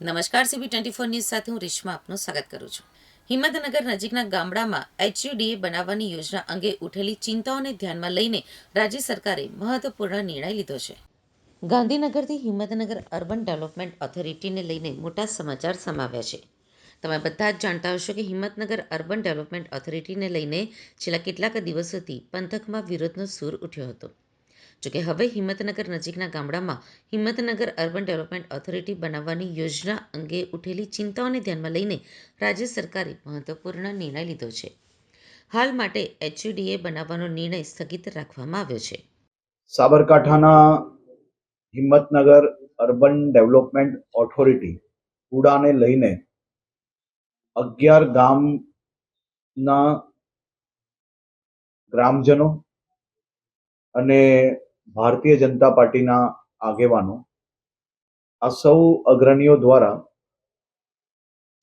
નમસ્કાર CB twenty four news સાથે હું રેશમા આપનું સ્વાગત કરું છું. હિંમતનગર નજીકના ગામડામાં એચયુડીએ બનાવવાની યોજના અંગે ઉઠેલી ચિંતાઓને ધ્યાનમાં લઈને રાજ્ય સરકારે મહત્વપૂર્ણ નિર્ણય લીધો છે. ગાંધીનગરથી હિંમતનગર અર્બન ડેવલપમેન્ટ ઓથોરિટીને લઈને મોટા સમાચાર સમાવ્યા છે. તમે બધા જ જાણતા હશો કે હિંમતનગર અર્બન ડેવલપમેન્ટ ઓથોરિટીને લઈને છેલ્લા કેટલાક દિવસોથી પંથકમાં વિરોધનો સૂર ઉઠ્યો હતો. જોકે હવે હિંમતનગર નજીકના ગામડામાં હિંમતનગર અર્બન ડેવલપમેન્ટ ઓથોરિટી બનાવવાની યોજના અંગે ઉઠેલી ચિંતાઓને ધ્યાનમાં લઈને રાજ્ય સરકારે મહત્વપૂર્ણ નિર્ણય લીધો છે. હાલ માટે એચયુડીએ બનાવવાનો નિર્ણય સ્થગિત રાખવામાં આવ્યો છે. સાબરકાંઠાના હિંમતનગર અર્બન ડેવલપમેન્ટ ઓથોરિટી ઉડાને લઈને અગિયાર ગામના ગ્રામજનો અને ભારતીય જનતા પાર્ટીના આગેવાનો આ સૌ અગ્રણીઓ દ્વારા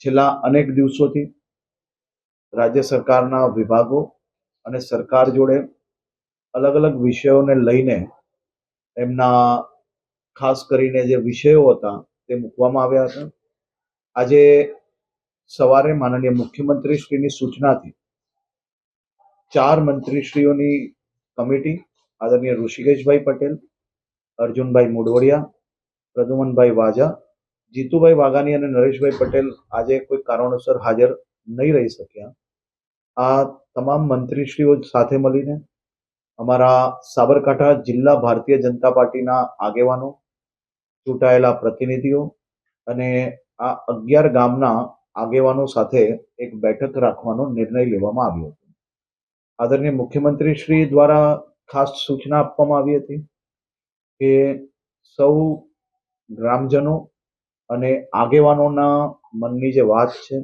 છેલ્લા અનેક દિવસોથી રાજ્ય સરકારના વિભાગો અને સરકાર જોડે અલગ અલગ વિષયોને લઈને એમના ખાસ કરીને જે વિષયો હતા તે મૂકવામાં આવ્યા હતા. આજે સવારે માનનીય મુખ્યમંત્રીશ્રીની સૂચનાથી ચાર મંત્રીશ્રીઓની કમિટી આદરણીય ઋષિકેશભાઈ પટેલ, અર્જુનભાઈ મુડવડિયા પ્રદુમનભાઈ વાજા, જીતુભાઈ વાઘાણી અને નરેશભાઈ પટેલ આજે કોઈ કારણોસર હાજર નહીં રહી શક્યા. આ તમામ મંત્રીશ્રીઓ સાથે મળીને અમારા સાબરકાંઠા જિલ્લા ભારતીય જનતા પાર્ટીના આગેવાનો, ચૂંટાયેલા પ્રતિનિધિઓ અને આ અગિયાર ગામના આગેવાનો સાથે એક બેઠક રાખવાનો નિર્ણય લેવામાં આવ્યો હતો. આદરણીય મુખ્યમંત્રી શ્રી દ્વારા ખાસ સૂચના આપવામાં આવી હતી કે સૌ ગ્રામજનો અને આગેવાનોના મનની જે વાત છે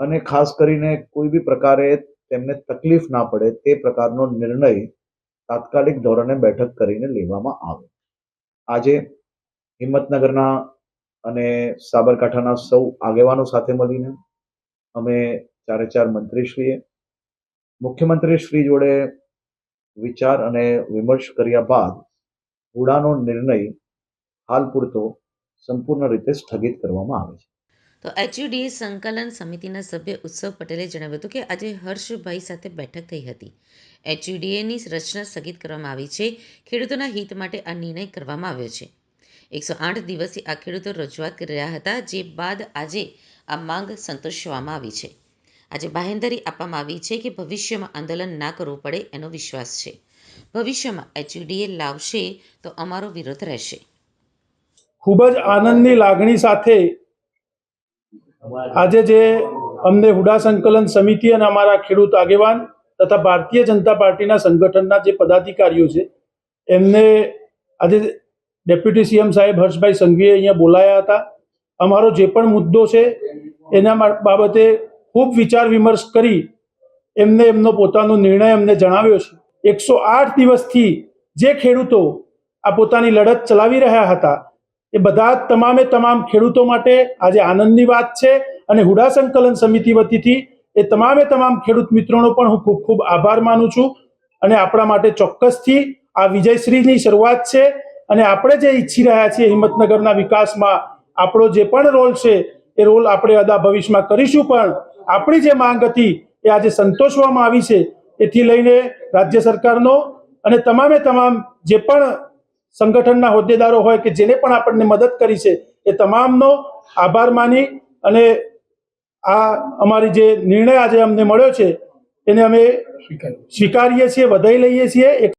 અને ખાસ કરીને કોઈ બી પ્રકારે તેમને તકલીફ ના પડે તે પ્રકારનો નિર્ણય તાત્કાલિક ધોરણે બેઠક કરીને લેવામાં આવે. આજે હિંમતનગરના અને સાબરકાંઠાના સૌ આગેવાનો સાથે મળીને અમે ચારે ચાર મંત્રીશ્રીએ, મુખ્યમંત્રીશ્રી જોડે વિચાર અને વિમર્શ કર્યા બાદ હુડાનો નિર્ણય હાલ પૂરતો સંપૂર્ણ રીતે સ્થગિત કરવામાં આવે છે. તો એચયુડીએ સંકલન સમિતિના સભ્ય ઉત્સવ પટેલે જણાવ્યું હતું કે આજે હર્ષભાઈ સાથે બેઠક થઈ હતી. એચયુડીએની રચના સ્થગિત કરવામાં આવી છે. ખેડૂતોના હિત માટે આ નિર્ણય કરવામાં આવ્યો છે. એકસો આઠ દિવસથી આ ખેડૂતો રજૂઆત કરી રહ્યા હતા, જે બાદ આજે આ માંગ સંતોષવામાં આવી છે. આજે બાહેંધરી આપવામાં આવી છે કે ભવિષ્યમાં આંદોલન ના કરવું પડે એનો વિશ્વાસ છે. ભવિષ્યમાં એચયુડીએ લાવશે તો અમારો વિરોધ રહેશે. ખૂબ જ આનંદની લાગણી સાથે આજે જે અમને હુડા સંકલન સમિતિ અને અમારા ખેડૂત આગેવાન તથા ભારતીય જનતા પાર્ટીના સંગઠનના જે પદાધિકારીઓ છે, એમને આજે ડેપ્યુટી સીએમ સાહેબ હર્ષભાઈ સંઘવીએ અહીંયા બોલાયા હતા. અમારો જે પણ મુદ્દો છે, એના બાબતે ખૂબ વિચાર વિમર્શ કરી એમને એમનો પોતાનો નિર્ણય એમને જણાવ્યો છે. એકસો આઠ દિવસથી જે ખેડૂતો આ પોતાની લડત ચલાવી રહ્યા હતા, એ બધા તમામે તમામ ખેડૂતો માટે આજે આનંદની વાત છે અને હુડા સંકલન સમિતિ વતીથી એ તમામે તમામ ખેડૂત મિત્રોનો પણ હું ખૂબ ખૂબ આભાર માનું છું અને આપણા માટે ચોક્કસથી આ વિજયશ્રીની શરૂઆત છે અને આપણે જે ઈચ્છી રહ્યા છીએ હિંમતનગરના વિકાસમાં આપણો જે પણ રોલ છે, એ રોલ આપણે અદા ભવિષ્યમાં કરીશું પણ આપણી જે માંગ હતી એ આજે સંતોષવામાં આવી છે એથી લઈને રાજ્ય સરકારનો અને તમામે તમામ જે પણ સંગઠનના હોદ્દેદારો હોય કે જેને પણ આપણને મદદ કરી છે એ તમામનો આભાર માની અને આ અમારી જે નિર્ણય આજે અમને મળ્યો છે એને અમે સ્વીકારીએ છીએ. વધાઈ લઈએ છીએ.